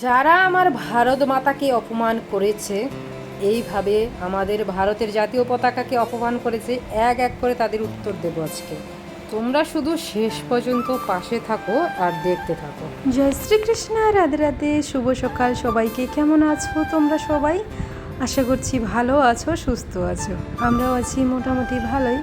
যারা আমার ভারত মাতাকে অপমান করেছে, এইভাবে আমাদের ভারতের জাতীয় পতাকাকে অপমান করেছে, এক এক করে তাদের উত্তর দেবো আজকে। তোমরা শুধু শেষ পর্যন্ত পাশে থাকো আর দেখতে থাকো। জয় শ্রীকৃষ্ণ, রাধে রাধে, শুভ সকাল সবাইকে। কেমন আছো তোমরা সবাই? আশা করছি ভালো আছো, সুস্থ আছো। আমরাও আছি মোটামুটি ভালোই।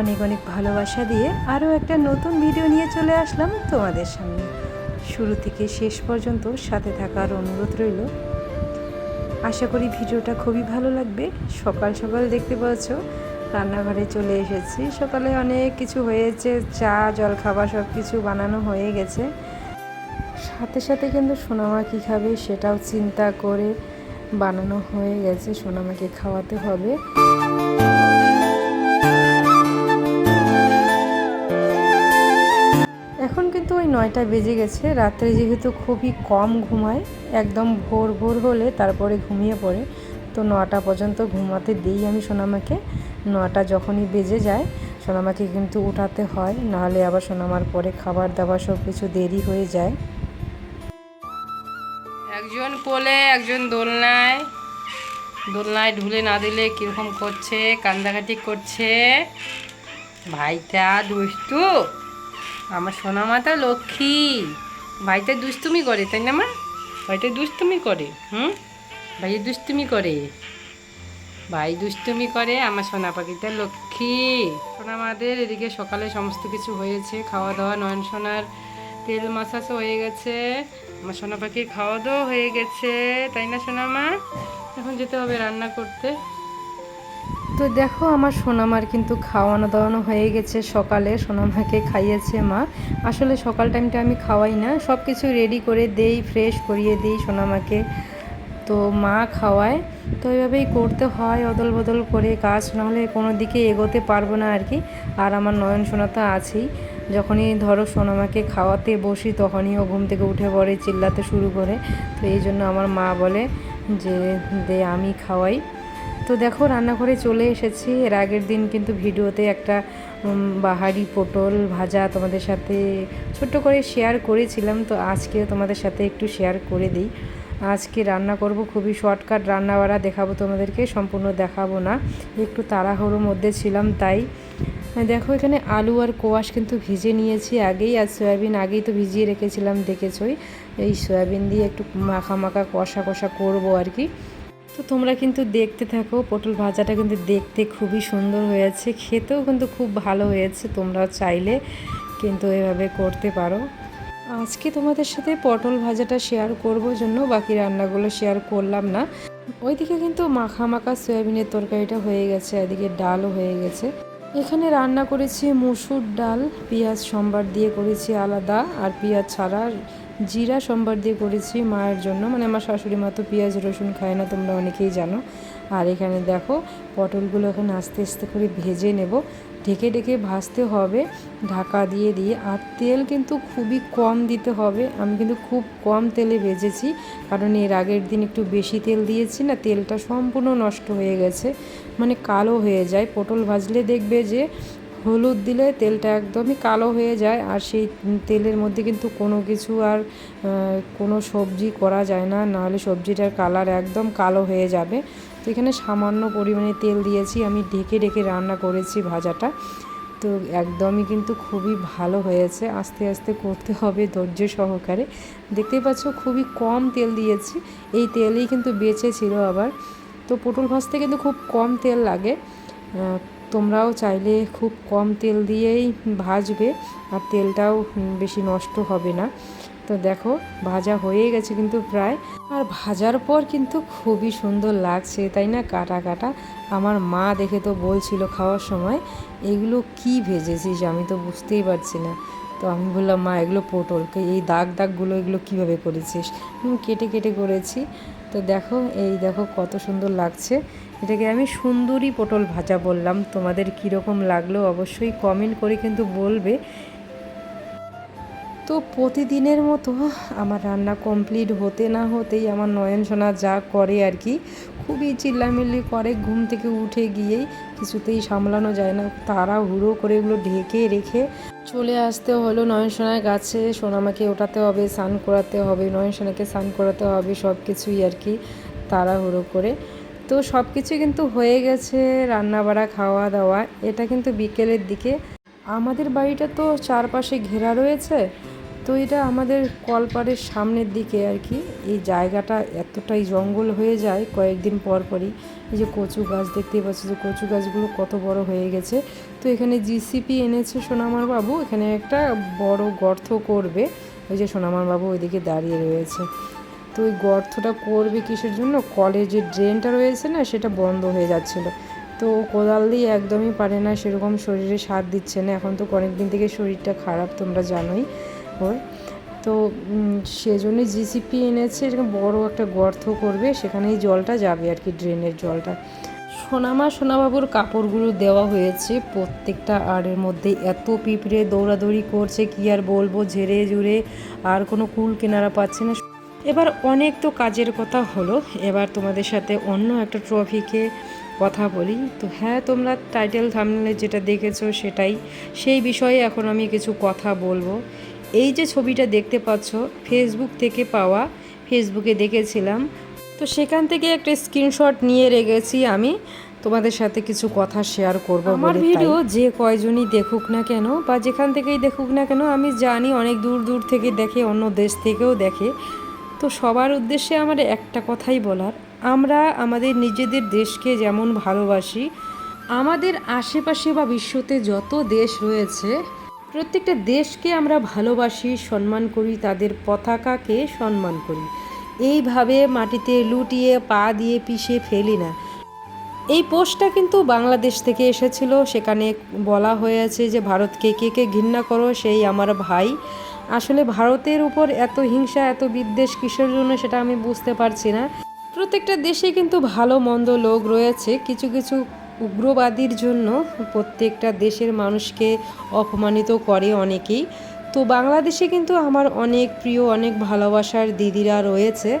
অনেক অনেক ভালোবাসা দিয়ে আরও একটা নতুন ভিডিও নিয়ে চলে আসলাম তোমাদের সামনে। শুরু থেকে শেষ পর্যন্ত সাথে থাকার অনুরোধ রইল। আশা করি ভিডিওটা খুবই ভালো লাগবে। সকাল সকাল দেখতে পাচ্ছ, রান্নাঘরে চলে এসেছি। সকালে অনেক কিছু হয়েছে, চা, জলখাবার সব কিছু বানানো হয়ে গেছে। সাথে সাথে কিন্তু সোনামা কী খাবে সেটাও চিন্তা করে বানানো হয়ে গেছে। সোনামাকে খাওয়াতে হবে। নয়টা বেজে গেছে। রাত্রে যেহেতু খুবই কম ঘুমায়, একদম ভোর ভোর হলে তারপরে ঘুমিয়ে পড়ে। তো নটা পর্যন্ত ঘুমাতে দিই আমি সোনামাকে। নটা যখনই বেজে যায়, সোনামাকে কিন্তু উঠাতে হয়। নাহলে আবার সোনামার পরে খাবার দাবার সব কিছু দেরি হয়ে যায়। একজন কোলে, একজন দোলনায়। দোলনায় ঢুলে না দিলে কীরকম করছে, কান্দাকাটি করছে? ভাইটা দুষ্টু। আমার সোনা মাতা লক্ষ্মী। ভাইটা দুষ্টুমি করে, তাই না মা? ভাইটা দুষ্টুমি করে, হুম? ভাই দুষ্টুমি করে। ভাই দুষ্টুমি করে আমার সোনা পাখিটা লক্ষ্মী। সোনা মাদের এদিকে সকালে সমস্ত কিছু হয়েছে খাওয়া দাওয়া নয়ন সোনার তেল মাসাজও হয়ে গেছে, আমার সোনা পাখির খাওয়া দাওয়া হয়ে গেছে, তাই না সোনা মা এখন যেতে হবে রান্না করতে। তো দেখো, আমার সোনামার কিন্তু খাওয়ানো দাওয়ানো হয়ে গেছে সকালে। সোনামাকে খাইয়েছে মা। আসলে সকাল টাইমটা আমি খাওয়াই না। সব কিছু রেডি করে দেই ফ্রেশ করিয়ে দিই সোনামাকে। তো মা খাওয়ায়। তো এইভাবেই করতে হয় অদল বদল করে কাজ। নাহলে কোনো দিকে এগোতে পারব না আর কি। আর আমার নয়ন সোনা তো আছেই। যখনই ধরো সোনামাকে খাওয়াতে বসি, তখনই ও ঘুম থেকে উঠে পড়ে, চিল্লাতে শুরু করে। তো এই জন্য আমার মা বলে যে, দে, আমি খাওয়াই। তো দেখো, রান্নাঘরে চলে এসেছি। এর আগের দিন কিন্তু ভিডিওতে একটা বাহারি পটল ভাজা তোমাদের সাথে ছোট্ট করে শেয়ার করেছিলাম। তো আজকেও তোমাদের সাথে একটু শেয়ার করে দিই। আজকে রান্না করব খুবই শর্টকাট রান্না বাড়া দেখাবো তোমাদেরকে, সম্পূর্ণ দেখাবো না। একটু তাড়াহুড়োর মধ্যে ছিলাম, তাই। দেখো, এখানে আলু আর কোয়াশ কিন্তু ভিজে নিয়েছি আগেই, আর সয়াবিন আগেই তো ভিজিয়ে রেখেছিলাম, দেখেছই। এই সয়াবিন দিয়ে একটু মাখা মাখা কষা কষা করব আর কি। তো তোমরা কিন্তু দেখতে থাকো, পটল ভাজাটা কিন্তু দেখতে খুবই সুন্দর হয়েছে, খেতেও কিন্তু খুব ভালো হয়েছে তোমরা চাইলে কিন্তু এভাবে করতে পারো। আজকে তোমাদের সাথে পটল ভাজাটা শেয়ার করব জন্য বাকি রান্নাগুলো শেয়ার করলাম না। ওইদিকে কিন্তু মাখা মাখা সয়াবিনের তরকারিটা হয়ে গেছে, এদিকে ডালও হয়ে গেছে। এখানে রান্না করেছি মুসুর ডাল, পেঁয়াজ সম্বার দিয়ে করেছি আলাদা, আর পেঁয়াজ ছাড়া জিরা সম্বার দিয়ে করেছি মায়ের জন্য। মানে আমার শাশুড়ি মা তো পেঁয়াজ, রসুন খায় না, তোমরা অনেকেই জানো। আর এখানে দেখো, পটলগুলো এখানে আস্তে আস্তে করে ভেজে নেব। ঢেকে ঢেকে ভাজতে হবে, ঢাকা দিয়ে দিয়ে। আর তেল কিন্তু খুবই কম দিতে হবে। আমি কিন্তু খুব কম তেলে ভেজেছি, কারণ এর আগের দিন একটু বেশি তেল দিয়েছি না, তেলটা সম্পূর্ণ নষ্ট হয়ে গেছে। মানে কালো হয়ে যায়। পটল ভাজলে দেখবে যে হলুদ দিলে তেলটা একদমই কালো হয়ে যায়। আর সেই তেলের মধ্যে কিন্তু কোনো কিছু আর কোনো সবজি করা যায় না। নাহলে সবজিটার কালার একদম কালো হয়ে যাবে। তো এখানে সামান্য পরিমাণে তেল দিয়েছি। আমি ঢেকে ঢেকে রান্না করেছি ভাজাটা। তো একদমই কিন্তু খুবই ভালো হয়েছে। আস্তে আস্তে করতে হবে ধৈর্য সহকারে। দেখতেই পাচ্ছ, খুবই কম তেল দিয়েছি। এই তেলেই কিন্তু বেঁচে ছিল আবার। তো পটল ভাজতে কিন্তু খুব কম তেল লাগে। তোমরাও চাইলে খুব কম তেল দিয়েই ভাজবে আর তেলটাও বেশি নষ্ট হবে না। তো দেখো, ভাজা হয়ে গেছে কিন্তু প্রায়। আর ভাজার পর কিন্তু খুবই সুন্দর লাগছে, তাই না? কাটা কাটা। আমার মা দেখে তো বলছিল খাওয়ার সময়, এগুলো কি ভেজেছিস? আমি তো বুঝতেই পারছি না। তো আমি বললাম মা এগুলো পটল। এই দাগ দাগগুলো এগুলো কীভাবে করেছিস? "হুম, কেটে কেটে করেছি। তো দেখো এই দেখো কত সুন্দর লাগছে। এটাকে আমি সুন্দরী পটল ভাজা বললাম। তোমাদের কীরকম লাগল অবশ্যই কমেন্ট করে কিন্তু বলবে। তো প্রতিদিনের মতো আমার রান্না কমপ্লিট হতে না হতেই আমার নয়ন সোনা যা করে আর কি খুবই চিল্লামিল্লি করে। ঘুম থেকে উঠে গিয়েই কিছুতেই সামলানো যায় না। তারা হুড়ো করে এগুলো ঢেকে রেখে চলে আসতে হলো নয়ন সোনার গাছে সোনামাকে ওঠাতে হবে, স্নান করাতে হবে নয়ন সোনাকে স্নান করাতে হবে সব কিছুই আর কি তাড়াহুড়ো করে। তো সব কিছু কিন্তু হয়ে গেছে রান্না বাড়া খাওয়া দাওয়া এটা কিন্তু বিকেলের দিকে। আমাদের বাড়িটা তো চারপাশে ঘেরা রয়েছে। তো এটা আমাদের কলপাড়ের সামনের দিকে আর কি। এই জায়গাটা এতটাই জঙ্গল হয়ে যায় কয়েকদিন পর পরই। এই যে কচু গাছ দেখতেই পাচ্ছি যে কচু গাছগুলো কত বড় হয়ে গেছে। তো এখানে জিসিপি এনেছে সোনামার বাবু, এখানে একটা বড় গর্ত করবে। ওই যে সোনামার বাবু ওইদিকে দাঁড়িয়ে রয়েছে। তো ওই গর্তটা করবে কিসের জন্য? কলের যে ড্রেনটা রয়েছে না, সেটা বন্ধ হয়ে যাচ্ছিল। তো কোদাল দিয়ে একদমই পারে না, সেরকম শরীরে সার দিচ্ছে না। এখন তো অনেক দিন থেকে শরীরটা খারাপ, তোমরা জানোই। ওর তো উম, সেজন্যই জিসিপি এনেছে এরকম বড় একটা গর্ত করবে সেখানেই জলটা যাবে আর কি ড্রেনের জলটা। সোনামা সোনাবাবুর কাপড়গুলো দেওয়া হয়েছে প্রত্যেকটা আড়ের মধ্যে। এত পিঁপড়ে দৌড়াদৌড়ি করছে কি আর বলব ঝেড়ে জুড়ে আর কোনো কুল কেনারা পাচ্ছে না। এবার অনেক তো কাজের কথা হলো এবার তোমাদের সাথে অন্য একটা ট্রফিকে কথা বলি। তো হ্যাঁ তোমরা টাইটেল থামলে যেটা দেখেছ সেটাই। সেই বিষয়ে এখন আমি কিছু কথা বলব। এই যে ছবিটা দেখতে পাচ্ছ ফেসবুক থেকে পাওয়া ফেসবুকে দেখেছিলাম। তো সেখান থেকে একটা স্ক্রিনশট নিয়ে রেখেছি আমি। তোমাদের সাথে কিছু কথা শেয়ার করব আমার ভিডিও যে কয়জনই দেখুক না কেন বা যেখান থেকেই দেখুক না কেন আমি জানি অনেক দূর দূর থেকে দেখে অন্য দেশ থেকেও দেখে। তো সবার উদ্দেশ্যে আমার একটা কথাই বলার আমরা আমাদের নিজেদের দেশকে যেমন ভালোবাসি আমাদের আশেপাশে বা বিশ্বতে যত দেশ রয়েছে প্রত্যেকটা দেশকে আমরা ভালোবাসি, সম্মান করি, তাদের পতাকাকে সম্মান করি। এইভাবে মাটিতে লুটিয়ে, পা দিয়ে পিষে ফেলি না। এই পোস্টটা কিন্তু বাংলাদেশ থেকে এসেছিল। সেখানে বলা হয়েছে যে, ভারতকে কে কে ঘৃণা করো, সেই আমার ভাই। আসলে ভারতের উপর এত হিংসা, এত বিদ্বেষ কিসের জন্য সেটা আমি বুঝতে পারছি না। প্রত্যেকটা দেশে কিন্তু ভালো, মন্দ লোক রয়েছে। কিছু কিছু উগ্রবাদীর জন্য প্রত্যেকটা দেশের মানুষকে অপমানিত করে অনেকেই। তো বাংলাদেশে কিন্তু আমার অনেক প্রিয়, অনেক ভালোবাসার দিদিরা রয়েছে।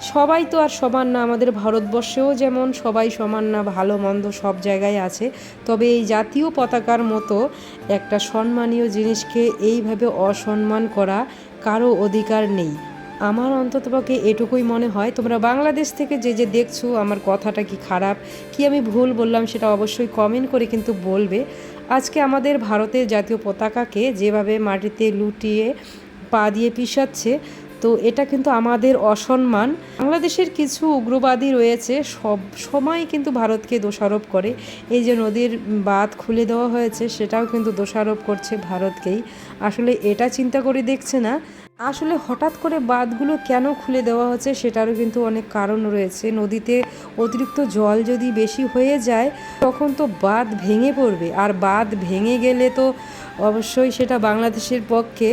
সবাই তো আর সমান না, আমাদের ভারতবর্ষেও যেমন সবাই সমান না, ভালো, মন্দ সব জায়গায় আছে। তবে এই জাতীয় পতাকার মতো একটা সম্মানীয় জিনিসকে এইভাবে অসম্মান করা কারও অধিকার নেই। আমার অন্ততপক্ষে এটুকুই মনে হয়, তোমরা বাংলাদেশ থেকে যে যে দেখছ, আমার কথাটা কি খারাপ, কি আমি ভুল বললাম সেটা অবশ্যই কমেন্ট করে কিন্তু বলবে। আজকে আমাদের ভারতের জাতীয় পতাকাকে যেভাবে মাটিতে লুটিয়ে পা দিয়ে পিষাচ্ছে, তো এটা কিন্তু আমাদের অসম্মান। বাংলাদেশের কিছু উগ্রবাদী রয়েছে, সব সময় কিন্তু ভারতকে দোষারোপ করে। এই যে নদীর বাঁধ খুলে দেওয়া হয়েছে, সেটাও কিন্তু দোষারোপ করছে ভারতকেই। আসলে এটা চিন্তা করে দেখছে না আসলে হঠাৎ করে বাঁধগুলো কেন খুলে দেওয়া হচ্ছে সেটারও কিন্তু অনেক কারণ রয়েছে। নদীতে অতিরিক্ত জল যদি বেশি হয়ে যায়, তখন তো বাঁধ ভেঙে পড়বে। আর বাঁধ ভেঙে গেলে তো অবশ্যই সেটা বাংলাদেশের পক্ষে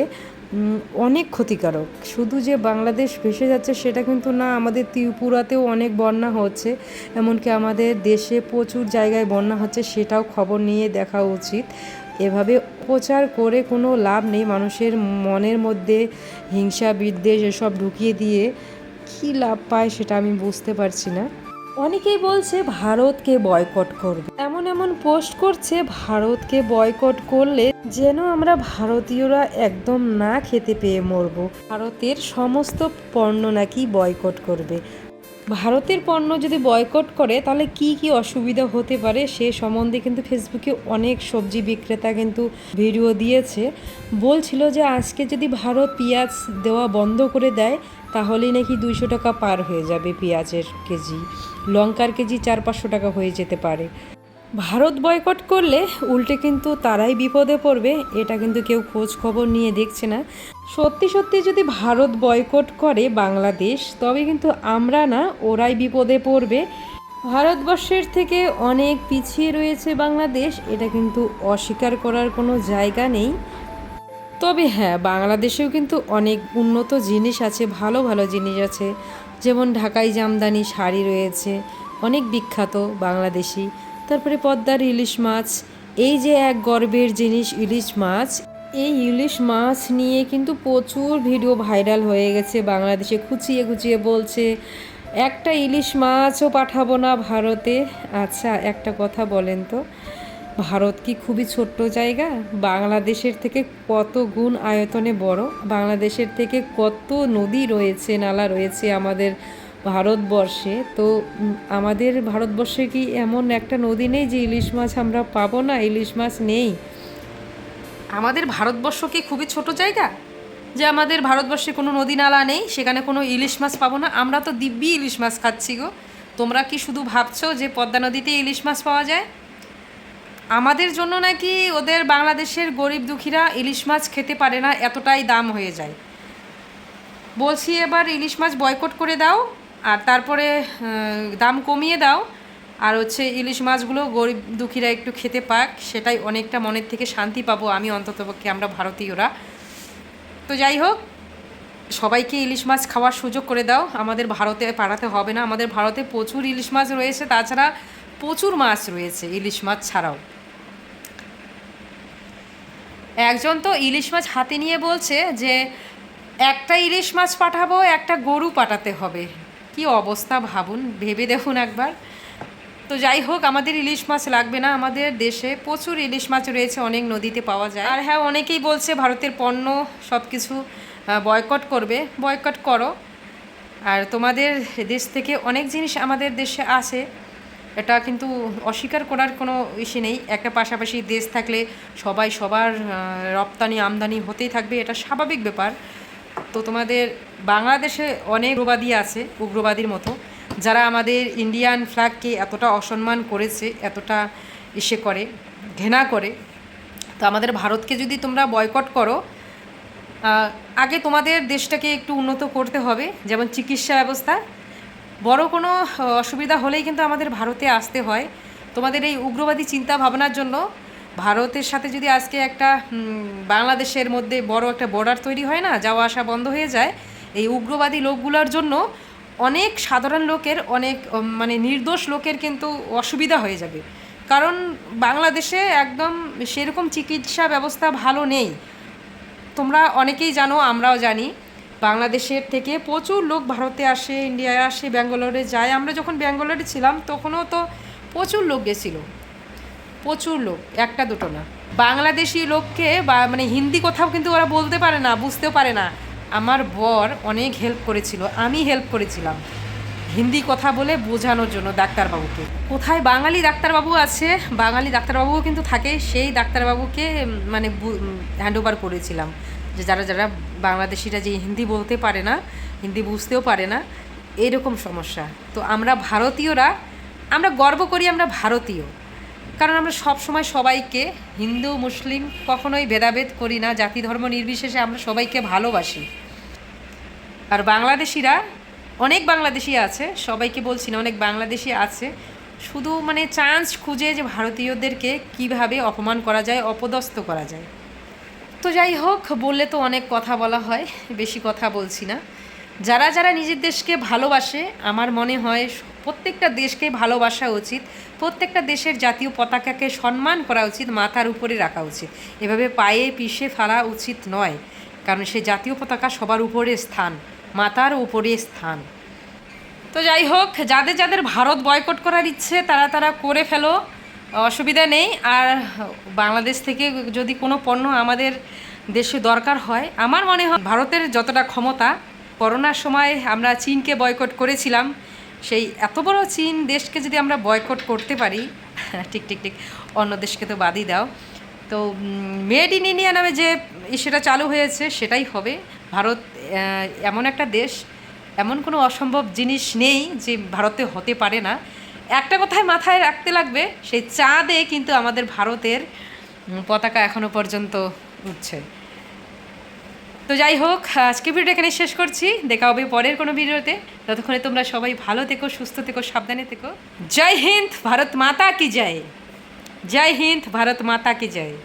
অনেক ক্ষতিকারক। শুধু যে বাংলাদেশ ভেসে যাচ্ছে সেটা কিন্তু না, আমাদের ত্রিপুরাতেও অনেক বন্যা হচ্ছে। এমনকি আমাদের দেশে প্রচুর জায়গায় বন্যা হচ্ছে সেটাও খবর নিয়ে দেখা উচিত। এভাবে প্রচার করে কোনো লাভ নেই মানুষের মনের মধ্যে, হিংসা, বিদ্বেষ এসব ঢুকিয়ে দিয়ে কী লাভ পায় সেটা আমি বুঝতে পারছি না। অনেকেই বলছে ভারতকে বয়কট করবে। এমন এমন পোস্ট করছে ভারতকে বয়কট করলে যেন আমরা ভারতীয়রা একদম না খেতে পেয়ে মরবো। ভারতের সমস্ত পণ্য নাকি বয়কট করবে। ভারতের পণ্য যদি বয়কট করে, তাহলে কি কি অসুবিধা হতে পারে? সে সম্বন্ধে কিন্তু ফেসবুকে অনেক সবজি বিক্রেতা কিন্তু ভিডিও দিয়েছে। বলছিল যে আজকে যদি ভারত পেঁয়াজ দেওয়া বন্ধ করে দেয়, তাহলেই নাকি দুইশো টাকা পার হয়ে যাবে পেঁয়াজের কেজি। লঙ্কার কেজি চার পাঁচশো টাকা হয়ে যেতে পারে। ভারত বয়কট করলে উল্টে কিন্তু তারাই বিপদে পড়বে, এটা কিন্তু কেউ খোঁজ খবর নিয়ে দেখছে না। সত্যি সত্যি যদি ভারত বয়কট করে বাংলাদেশ, তবে কিন্তু আমরা না ওরাই বিপদে পড়বে। ভারতবর্ষের থেকে অনেক পিছিয়ে রয়েছে বাংলাদেশ, এটা কিন্তু অস্বীকার করার কোনো জায়গা নেই। তবে হ্যাঁ বাংলাদেশেও কিন্তু অনেক উন্নত জিনিস আছে, ভালো ভালো জিনিস আছে। যেমন ঢাকাই জামদানি শাড়ি রয়েছে, অনেক বিখ্যাত বাংলাদেশি। তারপরে পদ্মার ইলিশ মাছ, এই যে এক গর্বের জিনিস, ইলিশ মাছ এই ইলিশ মাছ নিয়ে কিন্তু প্রচুর ভিডিও ভাইরাল হয়ে গেছে বাংলাদেশে, খুচিয়ে খুচিয়ে বলছে, একটা ইলিশ মাছও পাঠাবো না ভারতে? আচ্ছা একটা কথা বলেন তো, ভারত কি খুবই ছোট্ট জায়গা? বাংলাদেশের থেকে কত গুণ আয়তনে বড়? বাংলাদেশের থেকে কত নদী রয়েছে, নালা রয়েছে আমাদের ভারতবর্ষে? তো আমাদের ভারতবর্ষে কি এমন একটা নদী নেই যে ইলিশ মাছ আমরা পাবো না? ইলিশ মাছ নেই। আমাদের ভারতবর্ষ কি খুবই ছোট জায়গা? যে আমাদের ভারতবর্ষে কোনো নদী নালা নেই, সেখানে কোনো ইলিশ মাছ পাবো না। আমরা তো দিব্যি ইলিশ মাছ খাচ্ছি গো। তোমরা কি শুধু ভাবছ যে পদ্মা নদীতে ইলিশ মাছ পাওয়া যায়? আমাদের জন্য নাকি ওদের বাংলাদেশের গরিব দুঃখীরা ইলিশ মাছ খেতে পারে না, এতটাই দাম হয়ে যায়। বলছি এবার ইলিশ মাছ বয়কট করে দাও, আর তারপরে দাম কমিয়ে দাও। আর হচ্ছে ইলিশ মাছগুলো গরিব দুঃখীরা একটু খেতে পাক, সেটাই অনেকটা মনের থেকে শান্তি পাবো আমি অন্ততপক্ষে, আমরা ভারতীয়রা। তো যাই হোক, সবাইকে ইলিশ মাছ খাওয়ার সুযোগ করে দাও, আমাদের ভারতে পাঠাতে হবে না, আমাদের ভারতে প্রচুর ইলিশ মাছ রয়েছে, তাছাড়া প্রচুর মাছ রয়েছে ইলিশ মাছ ছাড়াও। একজন তো ইলিশ মাছ হাতে নিয়ে বলছে যে, একটা ইলিশ মাছ পাঠাবো, একটা গরু পাঠাতে হবে। কি অবস্থা ভাবুন, ভেবে দেখুন একবার। তো যাই হোক, আমাদের ইলিশ মাছ লাগবে না। আমাদের দেশে প্রচুর ইলিশ মাছ রয়েছে, অনেক নদীতে পাওয়া যায়। আর হ্যাঁ অনেকেই বলছে ভারতের পণ্য সব কিছু বয়কট করবে। বয়কট করো। আর তোমাদের দেশ থেকে অনেক জিনিস আমাদের দেশে আসে এটা কিন্তু অস্বীকার করার কোনো ইসে নেই। একটা পাশাপাশি দেশ থাকলে সবাই সবার রপ্তানি আমদানি হতেই থাকবে, এটা স্বাভাবিক ব্যাপার। তো তোমাদের বাংলাদেশে অনেক উগ্রবাদী আছে, উগ্রবাদীর মতো। যারা আমাদের ইন্ডিয়ান ফ্ল্যাগকে এতটা অসম্মান করেছে, এতটা ইসে করে, ঘৃণা করে, তো আমাদের ভারতকে যদি তোমরা বয়কট করো আগে তোমাদের দেশটাকে একটু উন্নত করতে হবে, যেমন চিকিৎসা ব্যবস্থা। বড় কোনো অসুবিধা হলেই কিন্তু আমাদের ভারতে আসতে হয়। তোমাদের এই উগ্রবাদী চিন্তা ভাবনার জন্য ভারতের সাথে যদি আজকে একটা বাংলাদেশের মধ্যে বড় একটা বর্ডার তৈরি হয় না, যাওয়া আসা বন্ধ হয়ে যায়, এই উগ্রবাদী লোকগুলোর জন্য অনেক সাধারণ লোকের, অনেক মানে নির্দোষ লোকের কিন্তু অসুবিধা হয়ে যাবে। কারণ বাংলাদেশে একদম সেরকম চিকিৎসা ব্যবস্থা ভালো নেই। তোমরা অনেকেই জানো, আমরাও জানি, বাংলাদেশের থেকে প্রচুর লোক ভারতে আসে, ইন্ডিয়ায় আসে, ব্যাঙ্গালোরে যায়। আমরা যখন ব্যাঙ্গালোরে ছিলাম, তখনও তো প্রচুর লোক গেছিল। প্রচুর লোক, একটা দুটো না। বাংলাদেশি লোককে বা মানে হিন্দি কথাও কিন্তু ওরা বলতে পারে না, বুঝতেও পারে না। আমার বর অনেক হেল্প করেছিল, আমি হেল্প করেছিলাম। হিন্দি কথা বলে বোঝানোর জন্য ডাক্তারবাবুকে। কোথায় বাঙালি ডাক্তারবাবু আছে, বাঙালি ডাক্তারবাবুও কিন্তু থাকে, সেই ডাক্তারবাবুকে মানে হ্যান্ড ওভার করেছিলাম। যে যারা যারা বাংলাদেশিরা যে হিন্দি বলতে পারে না, হিন্দি বুঝতেও পারে না, এরকম সমস্যা। তো আমরা ভারতীয়রা, আমরা গর্ব করি আমরা ভারতীয়। কারণ আমরা সব সময় সবাইকে, হিন্দু, মুসলিম, কখনোই ভেদাভেদ করি না, জাতি ধর্ম নির্বিশেষে আমরা সবাইকে ভালোবাসি। আর বাংলাদেশিরা, অনেক বাংলাদেশি আছে, সবাইকে বলছি না, অনেক বাংলাদেশি আছে। শুধু মানে চান্স খুঁজে যে ভারতীয়দেরকে কীভাবে অপমান করা যায়, অপদস্থ করা যায়। তো যাই হোক, বললে তো অনেক কথা বলা হয়, বেশি কথা বলছি না। যারা যারা নিজের দেশকে ভালোবাসে, আমার মনে হয় প্রত্যেকটা দেশকে ভালোবাসা উচিত, প্রত্যেকটা দেশের জাতীয় পতাকাকে সম্মান করা উচিত, মাথার উপরে রাখা উচিত। এভাবে পায়ে পিষে ফেলা উচিত নয়, কারণ সে জাতীয় পতাকা সবার উপরে স্থান। মাথার উপরে স্থান। তো যাই হোক, যাদের যাদের ভারত বয়কট করার ইচ্ছে, তারা তারা করে ফেলো, অসুবিধা নেই। আর বাংলাদেশ থেকে যদি কোনো পণ্য আমাদের দেশে দরকার হয়, আমার মনে হয় ভারতের যতটা ক্ষমতা, করোনার সময় আমরা চীনকে বয়কট করেছিলাম। সেই এত বড় চীন দেশকে যদি আমরা বয়কট করতে পারি, ঠিক ঠিক ঠিক, অন্য দেশকে তো বাদই দাও। তো মেড ইন ইন্ডিয়া নামে যে সেটা চালু হয়েছে, সেটাই হবে। ভারত এমন একটা দেশ, এমন কোনো অসম্ভব জিনিস নেই যে ভারতে হতে পারে না। একটা কথায় মাথায় রাখতে লাগবে, সেই চাঁদে কিন্তু আমাদের ভারতের পতাকা এখনও পর্যন্ত উঠছে। তো যাই হোক আজকে ভিডিও এখানে শেষ করছি। দেখা হবে পরের কোনো ভিডিওতে। ততক্ষণে তোমরা সবাই ভালো থেকো, সুস্থ থেকো, সাবধানে থেকো। জয় হিন্দ, ভারত মাতা কি জয়? জয় হিন্দ, ভারত মাতা কি জয়?